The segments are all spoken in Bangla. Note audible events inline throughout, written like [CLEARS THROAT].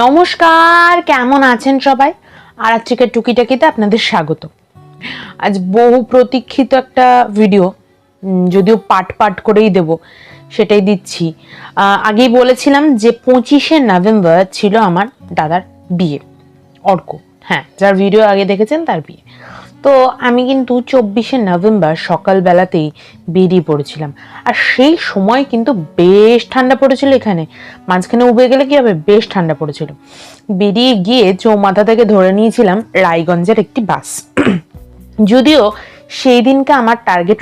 নমস্কার, কেমন আছেন সবাই? আর আজকের টুকিটাকিতে আপনাদের স্বাগত। আজ বহু প্রতীক্ষিত একটা ভিডিও যদিও পাট পাট করেই দেব, সেটাই দিচ্ছি। আগেই বলেছিলাম যে পঁচিশে নভেম্বর ছিল আমার দাদার বিয়ে, অর্ক। হ্যাঁ যার ভিডিও আগে দেখেছেন, তার বিয়ে। তো আমি কিন্তু চব্বিশে নভেম্বর সকালবেলাতেই বেরিয়ে পড়েছিলাম। আর সেই সময় কিন্তু বেশ ঠান্ডা পড়েছিল এখানে। মাঝখানে উবে গেলে কি হবে? বেশ ঠান্ডা পড়েছিল। বেরিয়ে গিয়ে চৌমাথা থেকে ধরে নিয়েছিলাম রায়গঞ্জের একটি বাস। যদিও সেই দিনকে আমার টার্গেট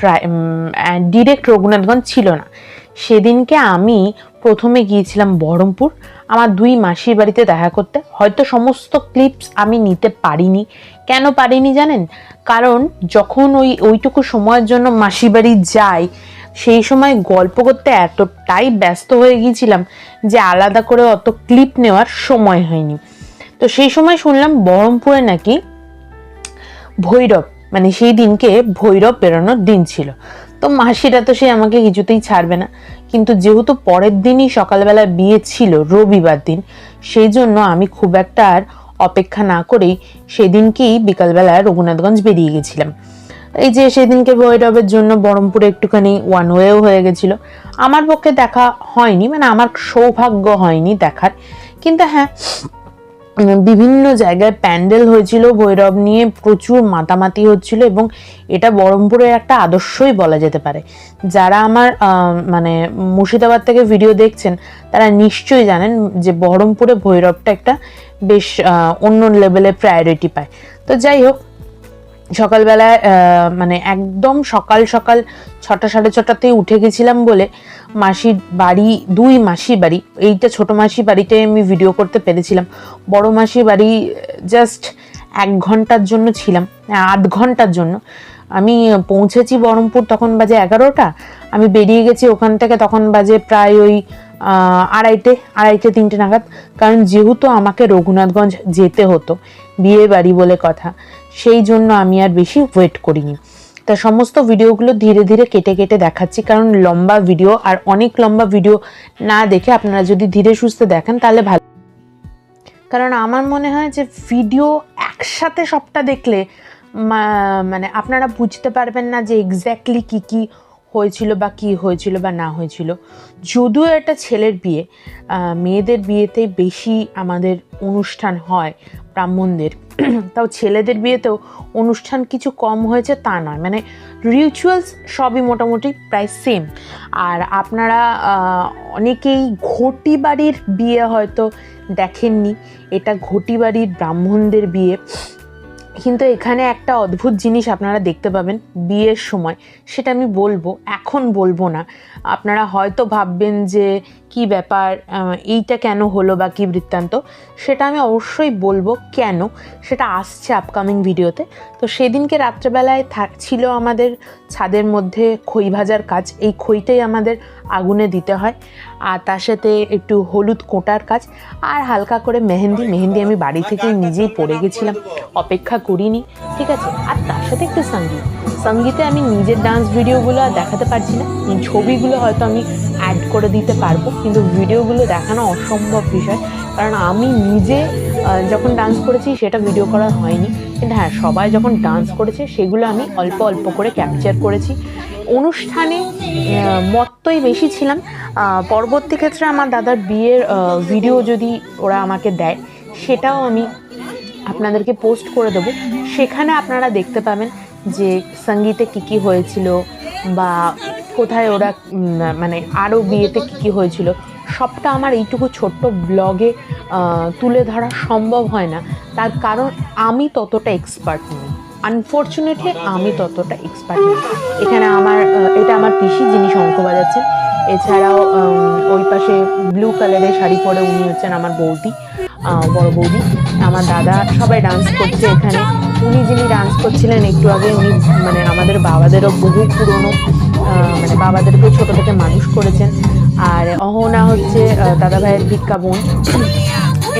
ডিরেক্ট রঘুনাথগঞ্জ ছিল না। সেদিনকে আমি প্রথমে গিয়েছিলাম বহরমপুর। আমার দুই মাসির বাড়িতে দেখা করতে। হয়তো সমস্ত ক্লিপস আমি নিতে পারিনি। কেন পারিনি জানেন? কারণ যখন ওই, ওইটুকু সময়ের জন্য মাসির বাড়ি যাই, সেই সময় গল্প করতে এতটাই ব্যস্ত হয়ে গিয়েছিলাম যে আলাদা করে অত ক্লিপ নেওয়ার সময় হয়নি। তো সেই সময় শুনলাম বহরমপুরে নাকি ভৈরব মানে সেই দিনকে ভৈরব বেরোনোর দিন ছিল। তো মাসিরা তো সে আমাকে কিছুতেই ছাড়বে না। কিন্তু যেহেতু পরের দিনই সকালবেলা বিয়ে ছিল, রবিবার দিন, সেই জন্য আমি খুব একটা আর অপেক্ষা না করেই সেদিনকেই বিকালবেলা রঘুনাথগঞ্জ বেরিয়ে গেছিলাম। এই যে সেদিনকে ভৈরবের জন্য বহরমপুরে একটুখানি ওয়ান ওয়েও হয়ে গেছিল। আমার পক্ষে দেখা হয়নি মানে আমার সৌভাগ্য হয়নি দেখার। কিন্তু হ্যাঁ বিভিন্ন জায়গায় প্যান্ডেল হয়েছিল, ভৈরব নিয়ে প্রচুর মাতামাতি হচ্ছিল এবং এটা বহরমপুরের একটা আদর্শই বলা যেতে পারে। যারা আমার মানে মুর্শিদাবাদ থেকে ভিডিও দেখছেন, তারা নিশ্চয়ই জানেন যে বহরমপুরে ভৈরবটা একটা বেশ অন্য লেভেলে প্রায়োরিটি পায়। তো যাই হোক সকালবেলায় মানে একদম সকাল সকাল ছটা সাড়ে ছটাতেই উঠে গেছিলাম বলে মাসির বাড়ি, দুই মাসির বাড়ি, এইটা ছোট মাসির বাড়িতে আমি ভিডিও করতে পেরেছিলাম। বড় মাসির বাড়ি জাস্ট এক ঘণ্টার জন্য ছিলাম, আধ ঘণ্টার জন্য। আমি পৌঁছেছি বহরমপুর তখন বাজে এগারোটা, আমি বেরিয়ে গেছি ওখান থেকে, তখন বাজে প্রায় ওই আড়াইটে আড়াইটে, তিনটে নাগাদ। কারণ যেহেতু আমাকে রঘুনাথগঞ্জ যেতে হতো বিয়ে বাড়ি বলে কথা, সেই জন্য আমি আর বেশি ওয়েট করিনি। তা সমস্ত ভিডিওগুলো ধীরে ধীরে কেটে কেটে দেখাচ্ছি, কারণ লম্বা ভিডিও আর অনেক লম্বা ভিডিও না দেখে আপনারা যদি ধীরে সুস্থে দেখেন, তাহলে ভালো। কারণ আমার মনে হয় যে ভিডিও একসাথে সবটা দেখলে মানে আপনারা বুঝতে পারবেন না যে এক্স্যাক্টলি কী কী হয়েছিল বা কী হয়েছিল বা না হয়েছিল। যদিও একটা ছেলের বিয়ে মেয়েদের বিয়েতে বেশি আমাদের অনুষ্ঠান হয় ব্রাহ্মণদের। [CLEARS THROAT] তাও ছেলেদের বিয়েতেও অনুষ্ঠান কিছু কম হয়েছে তা নয়। মানে রিচুয়ালস সবই মোটামুটি প্রায় সেম আর আপনারা অনেকেই ঘটি বাড়ির বিয়ে হয়তো দেখেননি। এটা ঘটি বাড়ির ব্রাহ্মণদের বিয়ে। কিন্তু এখানে একটা অদ্ভুত জিনিস আপনারা দেখতে পাবেন বিয়ের সময়। সেটা আমি বলব, এখন বলব না। আপনারা হয়তো ভাববেন যে কি ব্যাপার এইটা কেন হলো বা কি বৃত্তান্ত, সেটা আমি অবশ্যই বলব কেন, সেটা আসছে আপকামিং ভিডিওতে তো সেদিনকে রাত্রেবেলায় ছিল আমাদের ছাদের মধ্যে খই ভাজার কাজ, এই খইটাই আমাদের আগুনে দিতে হয়। আর তার সাথে একটু হলুদ কোটার কাজ, আর হালকা করে মেহেন্দি মেহেন্দি আমি বাড়ি থেকে নিজেই পড়ে গেছিলাম, অপেক্ষা করিনি, ঠিক আছে? আর তার সাথে একটু সংগীত সঙ্গীতে আমি নিজের ডান্স ভিডিওগুলো আর দেখাতে পারছি না ছবিগুলো হয়তো আমি অ্যাড করে দিতে পারব। কিন্তু ভিডিওগুলো দেখানো অসম্ভব বিষয়। কারণ আমি নিজে যখন ডান্স করেছি, সেটা ভিডিও করা হয়নি। কিন্তু হ্যাঁ সবাই যখন ডান্স করেছে, সেগুলো আমি অল্প অল্প করে ক্যাপচার করেছি। অনুষ্ঠানে মত্তই বেশি ছিলাম। পরবর্তী ক্ষেত্রে আমার দাদার বিয়ের ভিডিও যদি ওরা আমাকে দেয়, সেটাও আমি আপনাদেরকে পোস্ট করে দেবো। সেখানে আপনারা দেখতে পাবেন যে সঙ্গীতে কী কী হয়েছিল বা কোথায় ওরা মানে আরও বিয়েতে কী কী হয়েছিল, সবটা আমার এইটুকু ছোট্ট ব্লগে তুলে ধরা সম্ভব হয় না। তার কারণ আমি ততটা এক্সপার্ট নই। আনফর্চুনেটলি আমি ততটা এক্সপার্ট নই। এখানে আমার এটা আমার পিসি যিনি শঙ্খ বাজাচ্ছেন। এছাড়াও ওই পাশে ব্লু কালারের শাড়ি পরে উনি হচ্ছেন আমার বৌদি বড় বৌদি, আমার দাদা। সবাই ডান্স করছে এখানে। উনি যিনি ডান্স করছিলেন, একটু আগে উনি মানে আমাদের বাবাদেরও বহু পুরনো মানে বাবাদেরকে ছোটো থেকে মানুষ করেছেন। আর অহনা হচ্ছে দাদা ভাইয়ের ভিক্ষা বোন।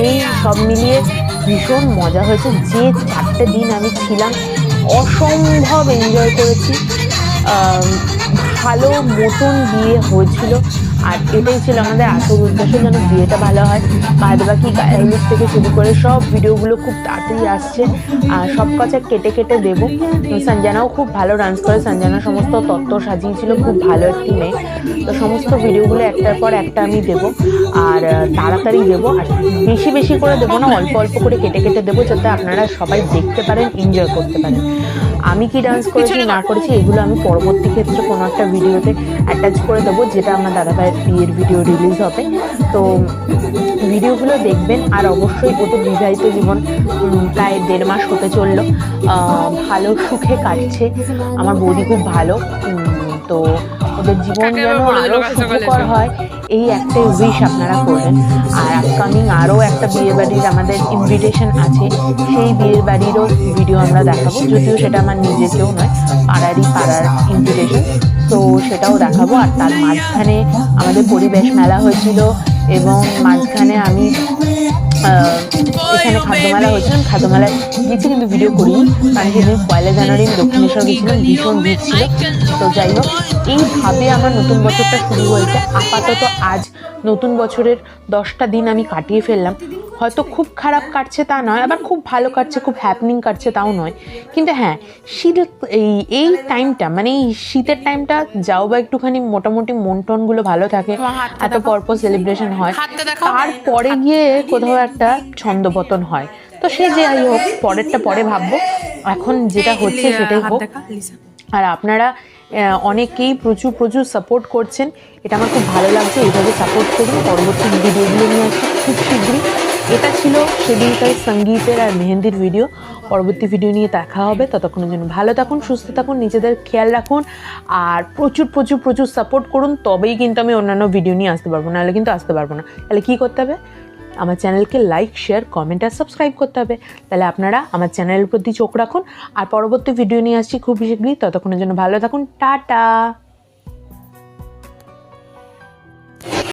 এই সব মিলিয়ে ভীষণ মজা হয়েছে। যে চারটে দিন আমি ছিলাম, অসম্ভব এনজয় করেছি। ভালো মতন বিয়ে হয়েছিল। আর এটাই ছিল আমাদের আসল উদ্দেশ্য, যেন বিয়েটা ভালো হয়। বাদ বাকি গায়ে হলুদ থেকে শুরু করে সব ভিডিওগুলো খুব তাড়াতাড়ি আসছে। আর সব কথা কেটে কেটে দেবো। সঞ্জানাও খুব ভালো ডান্স করে। সঞ্জানা সমস্ত তত্ত্ব সাজিয়েছিল। খুব ভালো একটি মেয়ে। তো সমস্ত ভিডিওগুলো একটার পর একটা আমি দেবো। আর তাড়াতাড়ি দেবো। আর বেশি বেশি করে দেবো না, অল্প অল্প করে কেটে কেটে দেবো, যাতে আপনারা সবাই দেখতে পারেন এনজয় করতে পারেন। আমি কি ডান্স [LAUGHS] করেছি না করেছি এগুলো আমি পরবর্তী ক্ষেত্রে কোনো একটা ভিডিওতে অ্যাটাচ করে দেবো যেটা আমার দাদাভাইয়ের বিয়ের ভিডিও রিলিজ হবে। তো ভিডিওগুলো দেখবেন আর অবশ্যই ওদের বিবাহিত জীবন প্রায় দেড় মাস হতে চলল। ভালো সুখে কাটছে। আমার বৌদি খুব ভালো। তো ওদের জীবন যেন আবার বলে? দিল আরও সুখকর হয় এই একটাই উইশ আপনারা করবেন। আর আপকামিং আরও একটা বিয়ে বাড়ির আমাদের ইনভিটেশন আছে সেই বিয়ের বাড়িরও ভিডিও আমরা দেখাবো। যদিও সেটা আমার নিজের কেউ নয় পাড়ারই পাড়ার ইনভিটেশন তো সেটাও দেখাবো। আর তার মাঝখানে আমাদের পরিবেশ মেলা হয়েছিল এবং মাঝখানে আমি এখানে খাদ্যমেলা হয়েছিল আমি খাদ্যমেলায় গেছি কিন্তু ভিডিও করি। কারণ কিন্তু পয়লা জানুয়ারি আমি দক্ষিণেশ্বর গেছিলাম ভীষণ ভিড় ছিল। তো যাই হোক এইভাবে আমার নতুন বছরটা শুরু হয়েছে। আপাতত আজ নতুন বছরের দশটা দিন আমি কাটিয়ে ফেললাম। হয়তো খুব খারাপ কাটছে তা নয় আবার খুব ভালো কাটছে খুব হ্যাপনিং কাটছে তাও নয়। কিন্তু হ্যাঁ শীত এই এই টাইমটা মানে এই শীতের টাইমটা যাও বা একটুখানি মোটামুটি মন টনগুলো ভালো থাকে এত। পরপর সেলিব্রেশন হয়। তারপরে গিয়ে কোথাও একটা ছন্দপতন হয়। তো সে যে যাই হোক পরেরটা পরে ভাববো। এখন যেটা হচ্ছে সেটাই হোক। আর আপনারা অনেকেই প্রচুর প্রচুর সাপোর্ট করছেন। এটা আমার খুব ভালো লাগছে। এইভাবে সাপোর্ট করুন। পরবর্তী ভিডিওগুলো নিয়ে আসছি খুব শীঘ্রই। এটা ছিল সেদিনকার সঙ্গীতের আর মেহেন্দির ভিডিও পরবর্তী ভিডিও নিয়ে দেখা হবে। ততক্ষণের জন্য ভালো থাকুন, সুস্থ থাকুন, নিজেদের খেয়াল রাখুন। আর প্রচুর প্রচুর প্রচুর সাপোর্ট করুন। তবেই কিন্তু আমি অন্যান্য ভিডিও নিয়ে আসতে পারব। নাহলে কিন্তু আসতে পারব না। তাহলে কী করতে হবে? আমার চ্যানেলকে লাইক শেয়ার কমেন্ট আর সাবস্ক্রাইব করতে হবে। তাহলে আপনারা আমার চ্যানেলের প্রতি চোখ রাখুন। আর পরবর্তী ভিডিও নিয়ে আসছি খুব শীঘ্রই। ততক্ষণের জন্য ভালো থাকুন। টাটা!